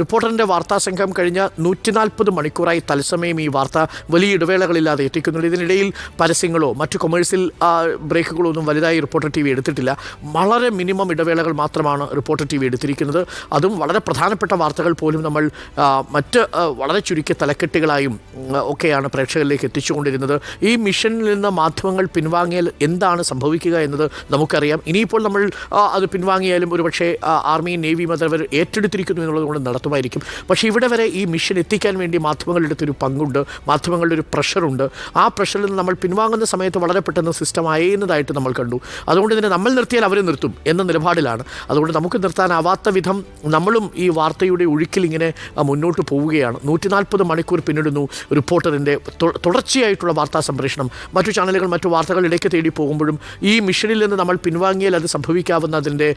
റിപ്പോർട്ടറിന്റെ വാർത്താ സംഘം കഴിഞ്ഞ നൂറ്റി നാൽപ്പത് മണിക്കൂറായി തത്സമയം ഈ വാർത്ത വലിയ ഇടവേളകളില്ലാതെ എത്തിക്കുന്നുണ്ട്. ഇതിനിടയിൽ പരസ്യങ്ങളോ മറ്റു കൊമേഴ്സ്യൽ ബ്രേക്കുകളോ ഒന്നും വലുതായി റിപ്പോർട്ടർ ടി വി എടുത്തിട്ടില്ല. വളരെ മിനിമം ഇടവേളകൾ മാത്രമാണ് റിപ്പോർട്ടർ ടി വി എടുത്തിരിക്കുന്നത്. അതും വളരെ പ്രധാനപ്പെട്ട വാർത്തകൾ പോലും നമ്മൾ മറ്റ് വളരെ ചുരുക്കിയ തലക്കെട്ടുകളായും ഒക്കെയാണ് പ്രേക്ഷകരിലേക്ക് എത്തിച്ചുകൊണ്ടിരുന്നത്. ഈ മിഷനിൽ നിന്ന് മാധ്യമങ്ങൾ പിൻവാങ്ങിയാൽ എന്താണ് സംഭവിക്കുക എന്നത് നമുക്കറിയാം. ഇനിയിപ്പോൾ നമ്മൾ അത് പിൻവാങ്ങിയാലും ഒരുപക്ഷെ ആർമി നേവി മതവർ ഏറ്റെടുത്തിരിക്കുന്നു എന്നുള്ളത് കൊണ്ട് നടത്തുമായിരിക്കും. പക്ഷേ ഇവിടെ വരെ ഈ മിഷൻ എത്തിക്കാൻ വേണ്ടി മാധ്യമങ്ങളുടെ അടുത്തൊരു പങ്കുണ്ട്. മാധ്യമങ്ങളുടെ ഒരു പ്രഷറുണ്ട് ആ പ്രഷറിൽ നിന്ന് നമ്മൾ പിൻവാങ്ങുന്ന സമയത്ത് വളരെ പെട്ടെന്ന് സിസ്റ്റം അയയുന്നതായിട്ട് നമ്മൾ കണ്ടു. അതുകൊണ്ട് തന്നെ നമ്മൾ നിർത്തിയാൽ അവർ നിർത്തും എന്ന നിലപാടിലാണ്. അതുകൊണ്ട് നമുക്ക് നിർത്താനാവാത്ത വിധം നമ്മളും ഈ വാർത്തയുടെ ഒഴുക്കിൽ ഇങ്ങനെ മുന്നോട്ട് പോവുകയാണ്. നൂറ്റി നാൽപ്പത് മണിക്കൂർ പിന്നിടുന്നു റിപ്പോർട്ടറിന്റെ തുടർച്ചയായിട്ടുള്ള വാർത്താ സംപ്രേഷണം. മറ്റു ചാനലുകൾ മറ്റു വാർത്തകൾ ഇടയ്ക്ക് തേടി പോകുമ്പോഴും ഈ മിഷനിൽ നിന്ന് നമ്മൾ പിൻവാങ്ങിയാൽ അത് സംഭവിക്കാവുന്ന അതിന്റെ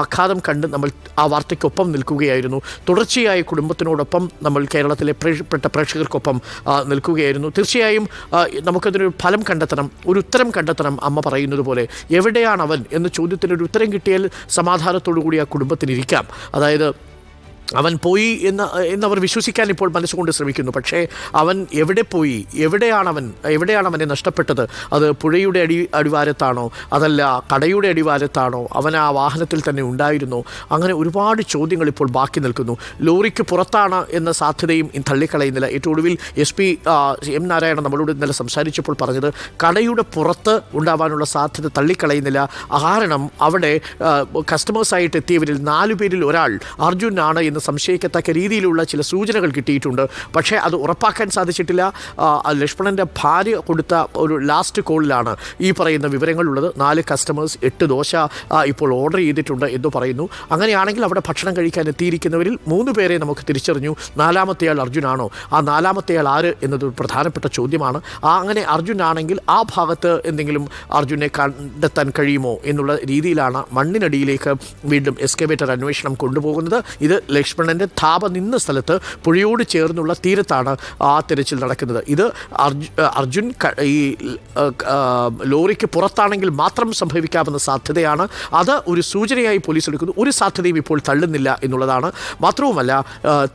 ആഘാതം കണ്ട് നമ്മൾ ആ വാർത്തയ്ക്കൊപ്പം നിൽക്കുകയായിരുന്നു. തുടർച്ചയായി കുടുംബത്തിനോടൊപ്പം നമ്മൾ കേരളത്തിലെ പ്രിയപ്പെട്ട പ്രേക്ഷകർക്കൊപ്പം നിൽക്കുകയായിരുന്നു. തീർച്ചയായും നമുക്കതിനൊരു ഫലം കണ്ടെത്തണം ഒരു ഉത്തരം കണ്ടെത്തണം അമ്മ പറയുന്നത് പോലെ. എവിടെയാണ് അവൻ എന്ന ചോദ്യത്തിന് ഒരു ഉത്തരം കിട്ടിയാൽ സമാധാനത്തോടു കൂടി ആ കുടുംബത്തിനിരിക്കാം. അതായത് അവൻ പോയി എന്ന് എന്നവർ വിശ്വസിക്കാൻ ഇപ്പോൾ മനസ്സുകൊണ്ട് ശ്രമിക്കുന്നു. പക്ഷേ അവൻ എവിടെ പോയി? എവിടെയാണ് അവൻ എവിടെയാണ് അവനെ നഷ്ടപ്പെട്ടത്? അത് പുഴയുടെ അടി അടിവാരത്താണോ? അതല്ല കടയുടെ അടിവാരത്താണോ? അവൻ ആ വാഹനത്തിൽ തന്നെ ഉണ്ടായിരുന്നോ? അങ്ങനെ ഒരുപാട് ചോദ്യങ്ങൾ ഇപ്പോൾ ബാക്കി നിൽക്കുന്നു. ലോറിക്ക് പുറത്താണ് എന്ന സാധ്യതയും തള്ളിക്കളയുന്നില്ല. ഏറ്റവും ഒടുവിൽ എസ് പി എം നാരായണൻ നമ്മളോട് ഇന്നലെ സംസാരിച്ചപ്പോൾ പറഞ്ഞത് കടയുടെ പുറത്ത് ഉണ്ടാവാനുള്ള സാധ്യത തള്ളിക്കളയുന്നില്ല. കാരണം അവിടെ കസ്റ്റമേഴ്സായിട്ട് എത്തിയവരിൽ നാലു പേരിൽ ഒരാൾ അർജുനാണ് എന്ന് സംശയിക്കത്തക്ക രീതിയിലുള്ള ചില സൂചനകൾ കിട്ടിയിട്ടുണ്ട്. പക്ഷേ അത് ഉറപ്പാക്കാൻ സാധിച്ചിട്ടില്ല. ലക്ഷ്മണന്റെ ഭാര്യ കൊടുത്ത ഒരു ലാസ്റ്റ് കോളിലാണ് ഈ പറയുന്ന വിവരങ്ങളുള്ളത്. നാല് കസ്റ്റമേഴ്സ് എട്ട് ദോശ ഇപ്പോൾ ഓർഡർ ചെയ്തിട്ടുണ്ട് എന്ന് പറയുന്നു. അങ്ങനെയാണെങ്കിൽ അവിടെ ഭക്ഷണം കഴിക്കാൻ എത്തിയിരിക്കുന്നവരിൽ മൂന്ന് പേരെ നമുക്ക് തിരിച്ചറിഞ്ഞു. നാലാമത്തെയാൾ അർജുനാണോ? ആ നാലാമത്തെയാൾ ആര് എന്നത് പ്രധാനപ്പെട്ട ചോദ്യമാണ്. ആ അങ്ങനെ അർജുനാണെങ്കിൽ ആ ഭാഗത്ത് എന്തെങ്കിലും അർജുനെ കണ്ടെത്താൻ കഴിയുമോ എന്നുള്ള രീതിയിലാണ് മണ്ണിനടിയിലേക്ക് വീണ്ടും എസ്കവേറ്റർ അന്വേഷണം കൊണ്ടുപോകുന്നത്. ഇത് ലക്ഷ്മണന്റെ താപ നിന്ന സ്ഥലത്ത് പുഴയോട് ചേർന്നുള്ള തീരത്താണ് ആ തിരച്ചിൽ നടക്കുന്നത്. ഇത് അർജു അർജുൻ ഈ ലോറിക്ക് പുറത്താണെങ്കിൽ മാത്രം സംഭവിക്കാവുന്ന സാധ്യതയാണ്. അത് ഒരു സൂചനയായി പോലീസ് എടുക്കുന്നു. ഒരു സാധ്യതയും ഇപ്പോൾ തള്ളുന്നില്ല എന്നുള്ളതാണ്. മാത്രവുമല്ല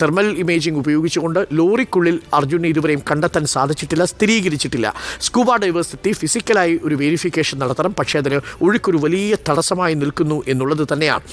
തെർമൽ ഇമേജിംഗ് ഉപയോഗിച്ചുകൊണ്ട് ലോറിക്കുള്ളിൽ അർജുനെ ഇതുവരെയും കണ്ടെത്താൻ സാധിച്ചിട്ടില്ല സ്ഥിരീകരിച്ചിട്ടില്ല. സ്കൂബ ഡൈവേഴ്സ് എത്തി. ഫിസിക്കലായി ഒരു വെരിഫിക്കേഷൻ നടത്തണം. പക്ഷേ അതിന് ഒഴുക്കൊരു വലിയ തടസ്സമായി നിൽക്കുന്നു എന്നുള്ളത് തന്നെയാണ്.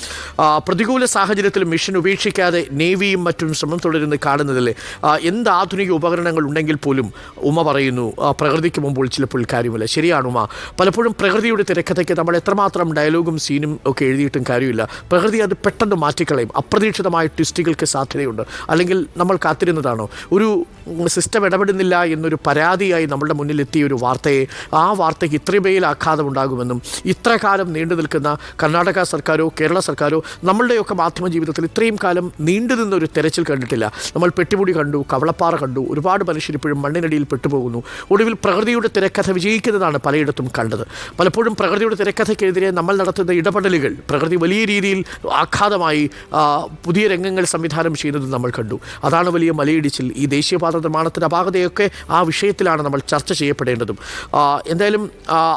പ്രതികൂല സാഹചര്യത്തിൽ മിഷൻ ഉപേക്ഷിക്കാതെ നേവിയും മറ്റും ശ്രമം തുടരുന്നത് കാണുന്നതല്ലേ? എന്ത് ആധുനിക ഉപകരണങ്ങൾ ഉണ്ടെങ്കിൽ പോലും ഉമ പറയുന്നു പ്രകൃതിക്ക് മുമ്പോൾ ചിലപ്പോൾ കാര്യമില്ല. ശരിയാണ് ഉമ. പലപ്പോഴും പ്രകൃതിയുടെ തിരക്കഥയ്ക്ക് നമ്മൾ എത്രമാത്രം ഡയലോഗും സീനും ഒക്കെ എഴുതിയിട്ടും കാര്യമില്ല. പ്രകൃതി അത് പെട്ടെന്ന് മാറ്റിക്കളയും. അപ്രതീക്ഷിതമായ ട്വിസ്റ്റുകൾക്ക് സാധ്യതയുണ്ട്. അല്ലെങ്കിൽ നമ്മൾ കാത്തിരുന്നതാണോ? ഒരു സിസ്റ്റം ഇടപെടുന്നില്ല എന്നൊരു പരാതിയായി നമ്മളുടെ മുന്നിൽ എത്തിയ ഒരു വാർത്തയെ ആ വാർത്തയ്ക്ക് ഇത്രമേൽ ആഘാതം ഉണ്ടാകുമെന്നും ഇത്ര കാലം നീണ്ടു നിൽക്കുന്ന കർണാടക സർക്കാരോ കേരള സർക്കാരോ നമ്മളുടെയൊക്കെ മാധ്യമ ജീവിതത്തിൽ ഇത്രയും കാലം നീണ്ടു നിന്ന ഒരു തെരച്ചിൽ കണ്ടിട്ടില്ല. നമ്മൾ പെട്ടിമുടി കണ്ടു കവളപ്പാറ കണ്ടു ഒരുപാട് മനുഷ്യർ ഇപ്പോഴും മണ്ണിനടിയിൽ പെട്ടുപോകുന്നു. ഒടുവിൽ പ്രകൃതിയുടെ തിരക്കഥ വിജയിക്കുന്നതാണ് പലയിടത്തും കണ്ടത്. പലപ്പോഴും പ്രകൃതിയുടെ തിരക്കഥയ്ക്കെതിരെ നമ്മൾ നടത്തുന്ന ഇടപെടലുകൾ പ്രകൃതി വലിയ രീതിയിൽ ആഘാതമായി പുതിയ രംഗങ്ങൾ സംവിധാനം ചെയ്യുന്നത് നമ്മൾ കണ്ടു. അതാണ് വലിയ മലയിടിച്ചിൽ. ഈ ദേശീയപാത നിർമ്മാണത്തിന്റെ അപാകതയൊക്കെ ആ വിഷയത്തിലാണ് നമ്മൾ ചർച്ച ചെയ്യപ്പെടേണ്ടതും. എന്തായാലും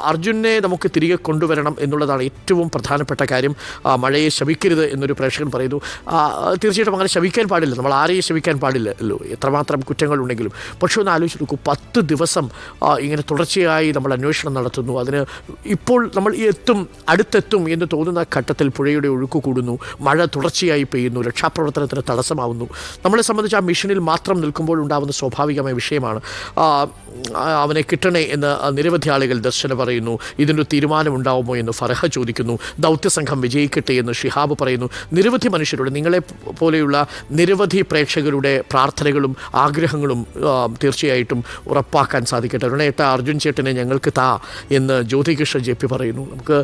അർജുനെ നമുക്ക് തിരികെ കൊണ്ടുവരണം എന്നുള്ളതാണ് ഏറ്റവും പ്രധാനപ്പെട്ട കാര്യം. മഴയെ ശവിക്കരുത് എന്നൊരു പ്രേക്ഷകൻ പറയുന്നു. തീർച്ചയായിട്ടും അങ്ങനെ ശവിക്കാൻ പാടില്ല. നമ്മൾ ആരെയും ശപിക്കാൻ പാടില്ലല്ലോ എത്രമാത്രം കുറ്റങ്ങളുണ്ടെങ്കിലും. പക്ഷേ ഒന്ന് ആലോചിച്ച് നോക്കൂ പത്ത് ദിവസം ഇങ്ങനെ തുടർച്ചയായി നമ്മൾ അന്വേഷണം നടത്തുന്നു. അതിന് ഇപ്പോൾ നമ്മൾ എത്തും അടുത്തെത്തും എന്ന് തോന്നുന്ന ഘട്ടത്തിൽ പുഴയുടെ ഒഴുക്ക് കൂടുന്നു. മഴ തുടർച്ചയായി പെയ്യുന്നു. രക്ഷാപ്രവർത്തനത്തിന് തടസ്സമാവുന്നു. നമ്മളെ സംബന്ധിച്ച് ആ മിഷനിൽ മാത്രം നിൽക്കുമ്പോൾ ഉണ്ടാകുന്ന സ്വാഭാവികമായ വിഷയമാണ്. അവനെ കിട്ടണേ എന്ന് നിരവധി ആളുകൾ ദർശന പറയുന്നു. ഇതിനൊരു തീരുമാനമുണ്ടാവുമോ എന്ന് ഫർഹ ചോദിക്കുന്നു. ദൗത്യസംഘം വിജയിക്കട്ടെ എന്ന് ഷിഹാബ് പറയുന്നു. നിരവധി മനുഷ്യരുടെ നിങ്ങളെ പോലെയുള്ള നിരവധി പ്രേക്ഷകരുടെ പ്രാർത്ഥനകളും ആഗ്രഹങ്ങളും തീർച്ചയായിട്ടും ഉറപ്പാക്കാൻ സാധിക്കട്ടെ. രുണേട്ട അർജുൻ ചേട്ടനെ ഞങ്ങൾക്ക് താ എന്ന് ജ്യോതികൃഷ്ണ ജെ പി പറയുന്നു. നമുക്ക്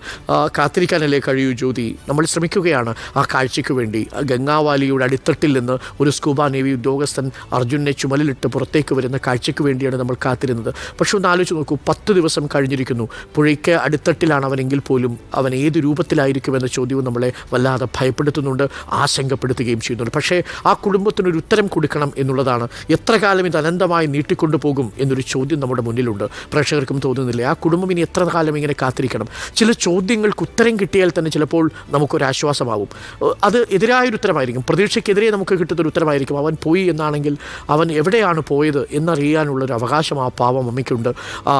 കാത്തിരിക്കാനല്ലേ കഴിയൂ ജ്യോതി. നമ്മൾ ശ്രമിക്കുകയാണ് ആ കാഴ്ചയ്ക്ക് വേണ്ടി. ഗംഗാവാലിയുടെ അടിത്തട്ടിൽ നിന്ന് ഒരു സ്കൂബ നേവി ഉദ്യോഗസ്ഥൻ അർജുനെ ചുമലിലിട്ട്. വിട്ട് പുറത്തേക്ക് വരുന്ന കാഴ്ചയ്ക്ക് വേണ്ടിയാണ് നമ്മൾ കാത്തിരുന്നത്. പക്ഷേ ഒന്ന് ആലോചിച്ച് നോക്കൂ പത്ത് ദിവസം കഴിഞ്ഞിരിക്കുന്നു. പുഴയ്ക്ക് അടിത്തട്ടിലാണ് അവനെങ്കിൽ പോലും അവൻ ഏത് രൂപത്തിലായിരിക്കുമെന്ന ചോദ്യവും നമ്മളെ വല്ലാതെ ഭയപ്പെടുത്തുന്നുണ്ട് ആശങ്കപ്പെടുത്തുകയും ചെയ്യുന്നുണ്ട്. പക്ഷേ ആ കുടുംബത്തിനൊരു ഉത്തരം കൊടുക്കണം എന്നുള്ളതാണ്. എത്ര കാലം ഇത് അനന്തമായി നീട്ടിക്കൊണ്ടു പോകും എന്നൊരു ചോദ്യം നമ്മുടെ മുന്നിലുണ്ട്. പ്രേക്ഷകർക്കും തോന്നുന്നില്ല ആ കുടുംബം ഇനി എത്ര കാലം ഇങ്ങനെ കാത്തിരിക്കണം? ചില ചോദ്യങ്ങൾക്ക് ഉത്തരം കിട്ടിയാൽ തന്നെ ചിലപ്പോൾ നമുക്കൊരാശ്വാസമാവും. അത് എതിരായൊരു ഉത്തരമായിരിക്കും. പ്രതീക്ഷയ്ക്കെതിരെ നമുക്ക് കിട്ടുന്നൊരു ഉത്തരമായിരിക്കും. അവൻ പോയി എന്നാണെങ്കിൽ അവൻ എവിടെയാണ് പോയത് എന്നറിയാനുള്ളൊരു അവകാശം ആ പാവം അമ്മയ്ക്കുണ്ട് ആ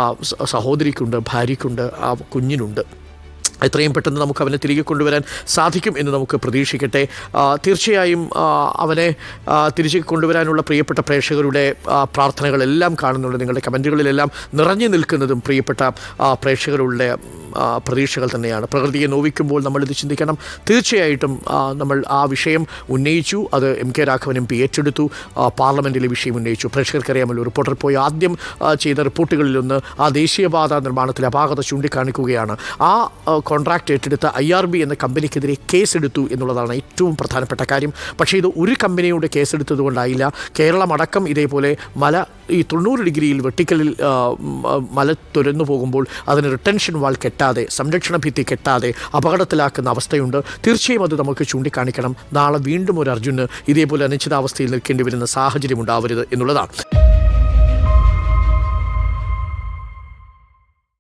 സഹോദരിക്കുണ്ട് ഭാര്യയ്ക്കുണ്ട് ആ കുഞ്ഞിനുണ്ട്. എത്രയും പെട്ടെന്ന് നമുക്ക് അവനെ തിരികെ കൊണ്ടുവരാൻ സാധിക്കും എന്ന് നമുക്ക് പ്രതീക്ഷിക്കട്ടെ. തീർച്ചയായും അവനെ തിരികെ കൊണ്ടുവരാനുള്ള പ്രിയപ്പെട്ട പ്രേക്ഷകരുടെ പ്രാർത്ഥനകളെല്ലാം കാണുന്നുണ്ട്. നിങ്ങളുടെ കമന്റുകളിലെല്ലാം നിറഞ്ഞു നിൽക്കുന്നതും പ്രിയപ്പെട്ട പ്രേക്ഷകരുടെ പ്രതീക്ഷകൾ തന്നെയാണ്. പ്രകൃതിയെ നോവിക്കുമ്പോൾ നമ്മളിത് ചിന്തിക്കണം. തീർച്ചയായിട്ടും നമ്മൾ ആ വിഷയം ഉന്നയിച്ചു. അത് M K Raghavan M P ഏറ്റെടുത്തു. പാർലമെന്റിലെ വിഷയം ഉന്നയിച്ചു. പ്രേക്ഷകർക്കറിയാമല്ലോ റിപ്പോർട്ടർ പോയി ആദ്യം ചെയ്ത റിപ്പോർട്ടുകളിലൊന്ന് ആ ദേശീയപാത നിർമ്മാണത്തിലെ അപാകത ചൂണ്ടിക്കാണിക്കുകയാണ്. ആ കോൺട്രാക്റ്റ് ഏറ്റെടുത്ത ഐ ആർ ബി എന്ന കമ്പനിക്കെതിരെ കേസെടുത്തു എന്നുള്ളതാണ് ഏറ്റവും പ്രധാനപ്പെട്ട കാര്യം. പക്ഷേ ഇത് ഒരു കമ്പനിയുടെ കേസെടുത്തത് കൊണ്ടായില്ല കേരളം അടക്കം ഇതേപോലെ മല ഈ തൊണ്ണൂറ് ഡിഗ്രിയിൽ വെട്ടിക്കലിൽ മല തുരന്നു പോകുമ്പോൾ അതിന് റിട്ടൻഷൻ വാൾ കെട്ടാതെ സംരക്ഷണ ഭിത്തി കെട്ടാതെ അപകടത്തിലാക്കുന്ന അവസ്ഥയുണ്ട്. തീർച്ചയായും അത് നമുക്ക് ചൂണ്ടിക്കാണിക്കണം. നാളെ വീണ്ടും ഒരു അർജുന് ഇതേപോലെ അനിശ്ചിതാവസ്ഥയിൽ നിൽക്കേണ്ടി വരുന്ന സാഹചര്യം ഉണ്ടാവരുത് എന്നുള്ളതാണ്.